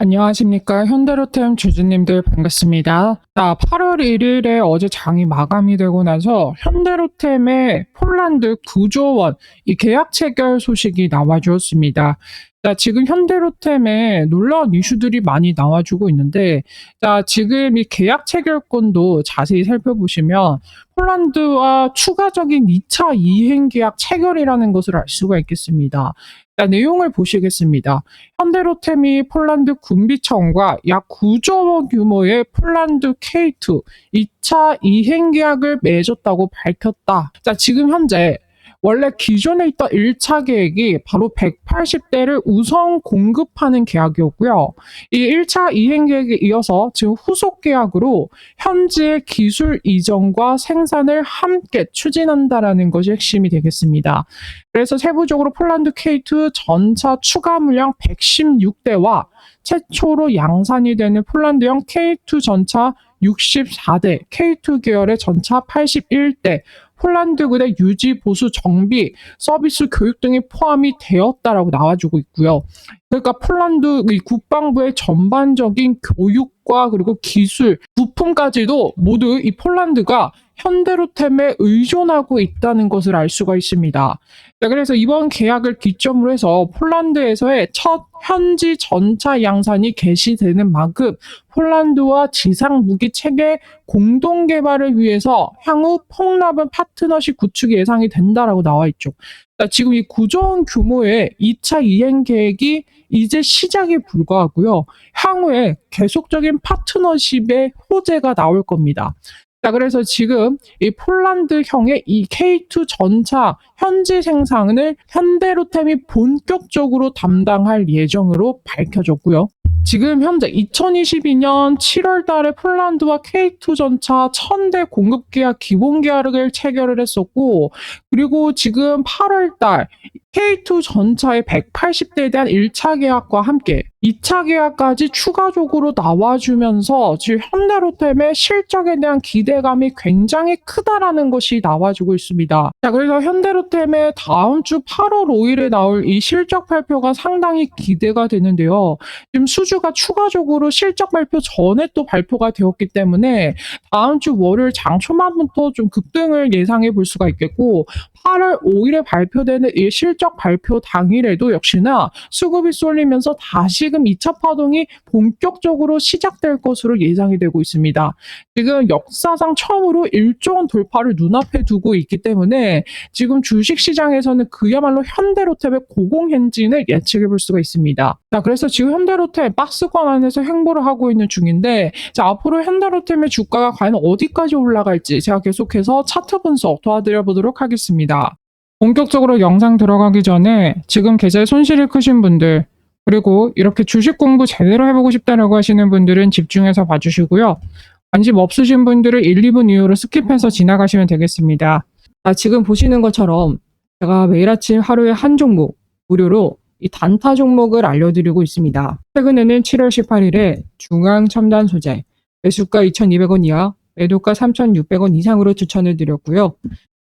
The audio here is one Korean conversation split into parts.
안녕하십니까. 현대로템 주주님들 반갑습니다. 자, 8월 1일에 어제 장이 마감이 되고 나서 현대로템의 폴란드 9조 원 이 계약 체결 소식이 나와주었습니다. 자, 지금 현대로템에 놀라운 이슈들이 많이 나와주고 있는데, 자, 지금 이 계약 체결권도 자세히 살펴보시면 폴란드와 추가적인 2차 이행 계약 체결이라는 것을 알 수가 있겠습니다. 자, 내용을 보시겠습니다. 현대로템이 폴란드 군비청과 약 9조 원 규모의 폴란드 K2 2차 이행 계약을 맺었다고 밝혔다. 자, 지금 현재 원래 기존에 있던 1차 계획이 바로 180대를 우선 공급하는 계약이었고요. 이 1차 이행 계획에 이어서 지금 후속 계약으로 현지의 기술 이전과 생산을 함께 추진한다라는 것이 핵심이 되겠습니다. 그래서 세부적으로 폴란드 K2 전차 추가 물량 116대와 최초로 양산이 되는 폴란드형 K2 전차 64대, K2 계열의 전차 81대, 폴란드 군의 유지, 보수, 정비, 서비스, 교육 등이 포함이 되었다라고 나와주고 있고요. 그러니까 폴란드 이 국방부의 전반적인 교육과 그리고 기술, 부품까지도 모두 이 폴란드가 현대로템에 의존하고 있다는 것을 알 수가 있습니다. 자, 그래서 이번 계약을 기점으로 해서 폴란드에서의 첫 현지 전차 양산이 개시되는 만큼 폴란드와 지상 무기 체계 공동 개발을 위해서 향후 폭넓은 파트너십 구축이 예상이 된다라고 나와 있죠. 자, 지금 이 9조 원 규모의 2차 이행 계획이 이제 시작에 불과하고요. 향후에 계속적인 파트너십의 호재가 나올 겁니다. 자, 그래서 지금 이 폴란드형의 이 K2 전차 현지 생산을 현대로템이 본격적으로 담당할 예정으로 밝혀졌고요. 지금 현재 2022년 7월 달에 폴란드와 K2 전차 1000대 공급 계약 기본 계약을 체결을 했었고 그리고 지금 8월 달 K2 전차의 180대에 대한 1차 계약과 함께 2차 계약까지 추가적으로 나와주면서 지금 현대로템의 실적에 대한 기대감이 굉장히 크다라는 것이 나와주고 있습니다. 자, 그래서 현대로템의 다음 주 8월 5일에 나올 이 실적 발표가 상당히 기대가 되는데요. 지금 수주가 추가적으로 실적 발표 전에 또 발표가 되었기 때문에 다음 주 월요일 장 초반부터 좀 급등을 예상해 볼 수가 있겠고 8월 5일에 발표되는 이 실적 발표 당일에도 역시나 수급이 쏠리면서 다시금 2차 파동이 본격적으로 시작될 것으로 예상이 되고 있습니다. 지금 역사상 처음으로 1조 원 돌파를 눈앞에 두고 있기 때문에 지금 주식 시장에서는 그야말로 현대로템의 고공행진을 예측해 볼 수가 있습니다. 자, 그래서 지금 현대로템 박스권 안에서 행보를 하고 있는 중인데 자, 앞으로 현대로템의 주가가 과연 어디까지 올라갈지 제가 계속해서 차트 분석 도와드려 보도록 하겠습니다. 본격적으로 영상 들어가기 전에 지금 계좌에 손실이 크신 분들 그리고 이렇게 주식 공부 제대로 해보고 싶다라고 하시는 분들은 집중해서 봐주시고요. 관심 없으신 분들은 1, 2분 이후로 스킵해서 지나가시면 되겠습니다. 자, 지금 보시는 것처럼 제가 매일 아침 하루에 한 종목 무료로 이 단타 종목을 알려드리고 있습니다. 최근에는 7월 18일에 중앙 첨단 소재 매수가 2,200원 이하, 매도가 3,600원 이상으로 추천을 드렸고요.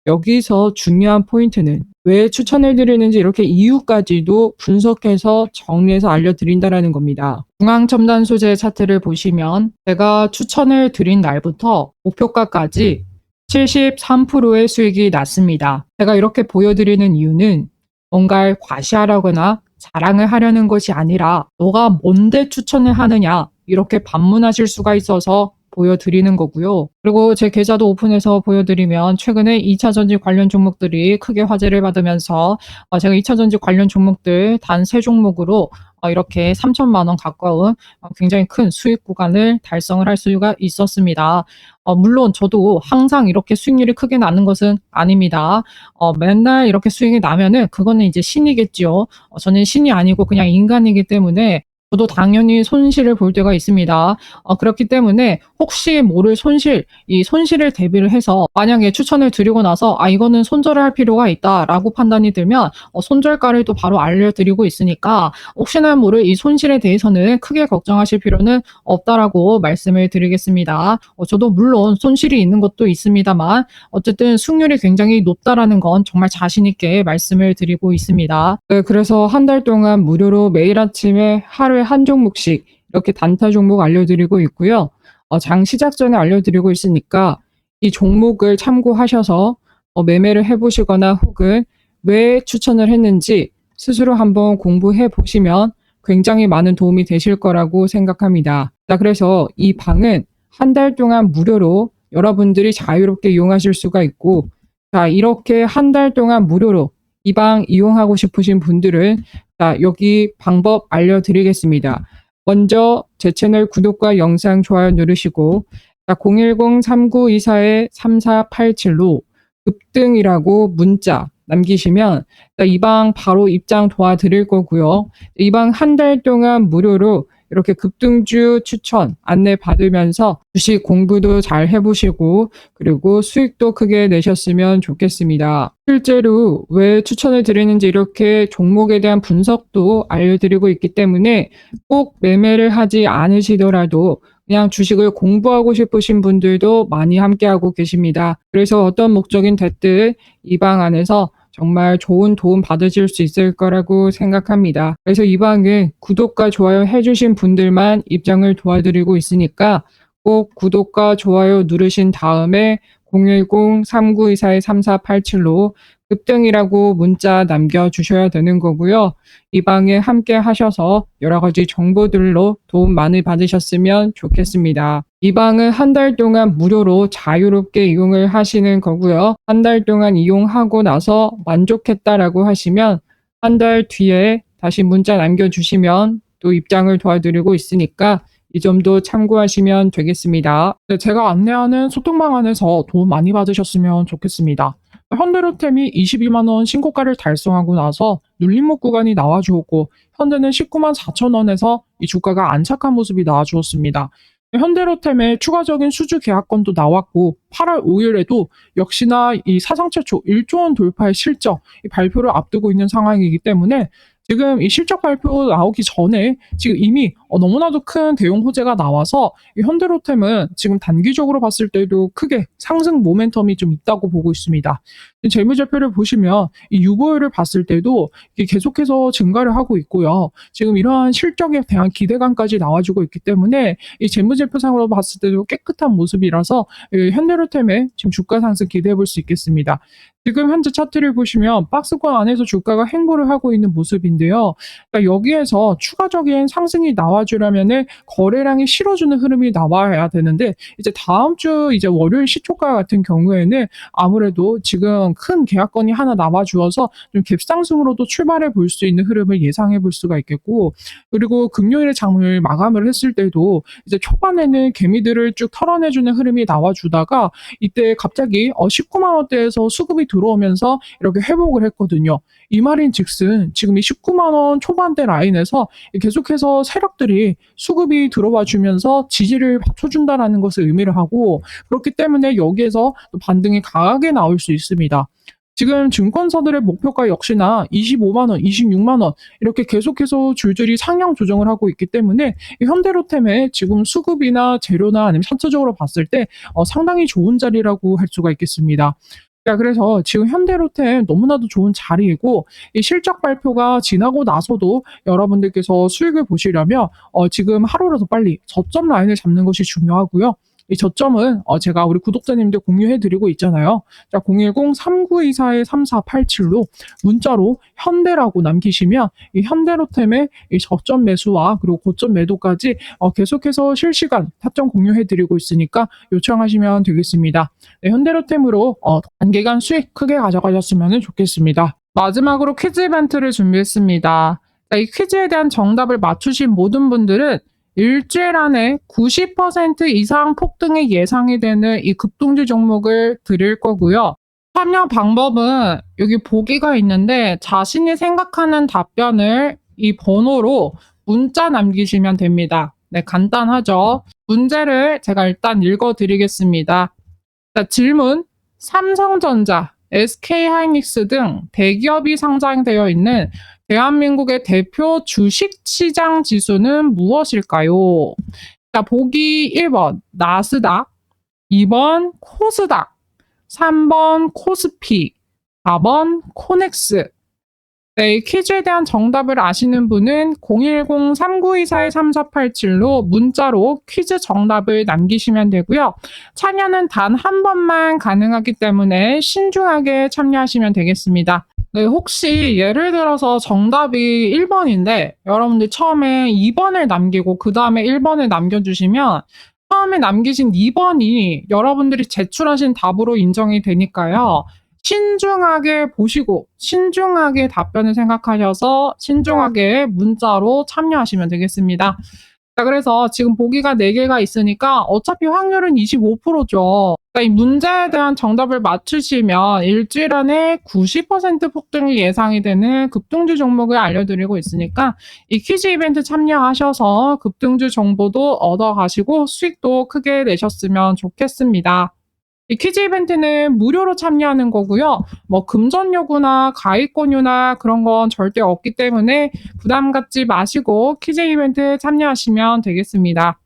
여기서 중요한 포인트는 왜 추천을 드리는지 이렇게 이유까지도 분석해서 정리해서 알려드린다라는 겁니다. 중앙 첨단 소재 차트를 보시면 제가 추천을 드린 날부터 목표가까지 73%의 수익이 났습니다. 제가 이렇게 보여드리는 이유는 뭔가를 과시하라거나 자랑을 하려는 것이 아니라 너가 뭔데 추천을 하느냐 이렇게 반문하실 수가 있어서 보여드리는 거고요. 그리고 제 계좌도 오픈해서 보여드리면 최근에 2차 전지 관련 종목들이 크게 화제를 받으면서 어, 제가 2차 전지 관련 종목들 단 세 종목으로 어, 이렇게 3천만 원 가까운 어, 굉장히 큰 수익 구간을 달성을 할 수가 있었습니다. 어, 물론 저도 항상 이렇게 수익률이 크게 나는 것은 아닙니다. 어, 맨날 이렇게 수익이 나면은 그거는 이제 신이겠지요. 어, 저는 신이 아니고 그냥 인간이기 때문에 저도 당연히 손실을 볼 때가 있습니다. 어, 그렇기 때문에 혹시 모를 손실, 이 손실을 대비를 해서 만약에 추천을 드리고 나서 아 이거는 손절을 할 필요가 있다라고 판단이 들면 어, 손절가를 또 바로 알려드리고 있으니까 혹시나 모를 이 손실에 대해서는 크게 걱정하실 필요는 없다라고 말씀을 드리겠습니다. 어, 저도 물론 손실이 있는 것도 있습니다만 어쨌든 수익률이 굉장히 높다라는 건 정말 자신 있게 말씀을 드리고 있습니다. 네, 그래서 한 달 동안 무료로 매일 아침에 하루에 한 종목씩 이렇게 단타 종목 알려드리고 있고요. 어, 장 시작 전에 알려드리고 있으니까 이 종목을 참고하셔서 어, 매매를 해보시거나 혹은 왜 추천을 했는지 스스로 한번 공부해 보시면 굉장히 많은 도움이 되실 거라고 생각합니다. 자, 그래서 이 방은 한 달 동안 무료로 여러분들이 자유롭게 이용하실 수가 있고, 자, 이렇게 한 달 동안 무료로 이 방 이용하고 싶으신 분들은 자, 여기 방법 알려드리겠습니다. 먼저 제 채널 구독과 영상 좋아요 누르시고, 자, 010-3924-3487로 급등이라고 문자 남기시면 이 방 바로 입장 도와드릴 거고요. 이 방 한 달 동안 무료로 이렇게 급등주 추천 안내 받으면서 주식 공부도 잘 해보시고 그리고 수익도 크게 내셨으면 좋겠습니다. 실제로 왜 추천을 드리는지 이렇게 종목에 대한 분석도 알려드리고 있기 때문에 꼭 매매를 하지 않으시더라도 그냥 주식을 공부하고 싶으신 분들도 많이 함께하고 계십니다. 그래서 어떤 목적인 됐든 이 방 안에서 정말 좋은 도움 받으실 수 있을 거라고 생각합니다. 그래서 이 방은 구독과 좋아요 해주신 분들만 입장을 도와드리고 있으니까 꼭 구독과 좋아요 누르신 다음에 010-3924-3487로 급등이라고 문자 남겨주셔야 되는 거고요. 이 방에 함께 하셔서 여러 가지 정보들로 도움 많이 받으셨으면 좋겠습니다. 이 방은 한 달 동안 무료로 자유롭게 이용을 하시는 거고요. 한 달 동안 이용하고 나서 만족했다라고 하시면 한 달 뒤에 다시 문자 남겨주시면 또 입장을 도와드리고 있으니까 이 점도 참고하시면 되겠습니다. 네, 제가 안내하는 소통 방 안에서 도움 많이 받으셨으면 좋겠습니다. 현대로템이 22만원 신고가를 달성하고 나서 눌림목 구간이 나와주었고 현대는 19만 4천원에서 이 주가가 안착한 모습이 나와주었습니다. 현대로템의 추가적인 수주 계약건도 나왔고 8월 5일에도 역시나 이 사상 최초 1조 원 돌파의 실적 발표를 앞두고 있는 상황이기 때문에 지금 이 실적 발표 나오기 전에 지금 이미 어, 너무나도 큰 대형 호재가 나와서 현대로템은 지금 단기적으로 봤을 때도 크게 상승 모멘텀이 좀 있다고 보고 있습니다. 재무제표를 보시면 이 유보율을 봤을 때도 계속해서 증가를 하고 있고요. 지금 이러한 실적에 대한 기대감까지 나와주고 있기 때문에 이 재무제표상으로 봤을 때도 깨끗한 모습이라서 현대로템의 지금 주가 상승 기대해 볼 수 있겠습니다. 지금 현재 차트를 보시면 박스권 안에서 주가가 행보를 하고 있는 모습인데요. 그러니까 여기에서 추가적인 상승이 나와주려면은 거래량이 실어주는 흐름이 나와야 되는데 이제 다음 주 이제 월요일 시초가 같은 경우에는 아무래도 지금 큰 계약건이 하나 남아주어서 좀 갭상승으로도 출발해 볼 수 있는 흐름을 예상해 볼 수가 있겠고 그리고 금요일에 장을 마감을 했을 때도 이제 초반에는 개미들을 쭉 털어내주는 흐름이 나와주다가 이때 갑자기 어 19만 원대에서 수급이 들어오면서 이렇게 회복을 했거든요. 이 말인 즉슨 지금 이 19만 원 초반대 라인에서 계속해서 세력들이 수급이 들어와 주면서 지지를 받쳐준다라는 것을 의미를 하고 그렇기 때문에 여기에서 반등이 강하게 나올 수 있습니다. 지금 증권사들의 목표가 역시나 25만원, 26만원 이렇게 계속해서 줄줄이 상향 조정을 하고 있기 때문에 현대로템의 지금 수급이나 재료나 아니면 전체적으로 봤을 때 어, 상당히 좋은 자리라고 할 수가 있겠습니다. 자, 그래서 지금 현대로템 너무나도 좋은 자리이고, 이 실적 발표가 지나고 나서도 여러분들께서 수익을 보시려면, 어, 지금 하루라도 빨리 저점 라인을 잡는 것이 중요하고요. 이 저점은 어 제가 우리 구독자님들 공유해 드리고 있잖아요. 자, 010-3924-3487로 문자로 현대라고 남기시면 이 현대로템의 이 저점 매수와 그리고 고점 매도까지 어 계속해서 실시간 타점 공유해 드리고 있으니까 요청하시면 되겠습니다. 네, 현대로템으로 어 단기간 수익 크게 가져가셨으면 좋겠습니다. 마지막으로 퀴즈 이벤트를 준비했습니다. 이 퀴즈에 대한 정답을 맞추신 모든 분들은 일주일 안에 90% 이상 폭등이 예상이 되는 이 급등주 종목을 드릴 거고요. 참여 방법은 여기 보기가 있는데 자신이 생각하는 답변을 이 번호로 문자 남기시면 됩니다. 네, 간단하죠. 문제를 제가 일단 읽어 드리겠습니다. 자, 질문. 삼성전자, SK하이닉스 등 대기업이 상장되어 있는 대한민국의 대표 주식시장 지수는 무엇일까요? 자, 보기 1번 나스닥, 2번 코스닥, 3번 코스피, 4번 코넥스. 네, 이 퀴즈에 대한 정답을 아시는 분은 010-3924-3487로 문자로 퀴즈 정답을 남기시면 되고요. 참여는 단 한 번만 가능하기 때문에 신중하게 참여하시면 되겠습니다. 네, 혹시 예를 들어서 정답이 1번인데 여러분들 처음에 2번을 남기고 그 다음에 1번을 남겨주시면 처음에 남기신 2번이 여러분들이 제출하신 답으로 인정이 되니까요. 신중하게 보시고 신중하게 답변을 생각하셔서 신중하게 문자로 참여하시면 되겠습니다. 자, 그래서 지금 보기가 4개가 있으니까 어차피 확률은 25%죠. 그러니까 이 문제에 대한 정답을 맞추시면 일주일 안에 90% 폭등이 예상이 되는 급등주 종목을 알려드리고 있으니까 이 퀴즈 이벤트 참여하셔서 급등주 정보도 얻어가시고 수익도 크게 내셨으면 좋겠습니다. 이 퀴즈 이벤트는 무료로 참여하는 거고요. 뭐 금전 요구나 가입권유나 그런 건 절대 없기 때문에 부담 갖지 마시고 퀴즈 이벤트 참여하시면 되겠습니다.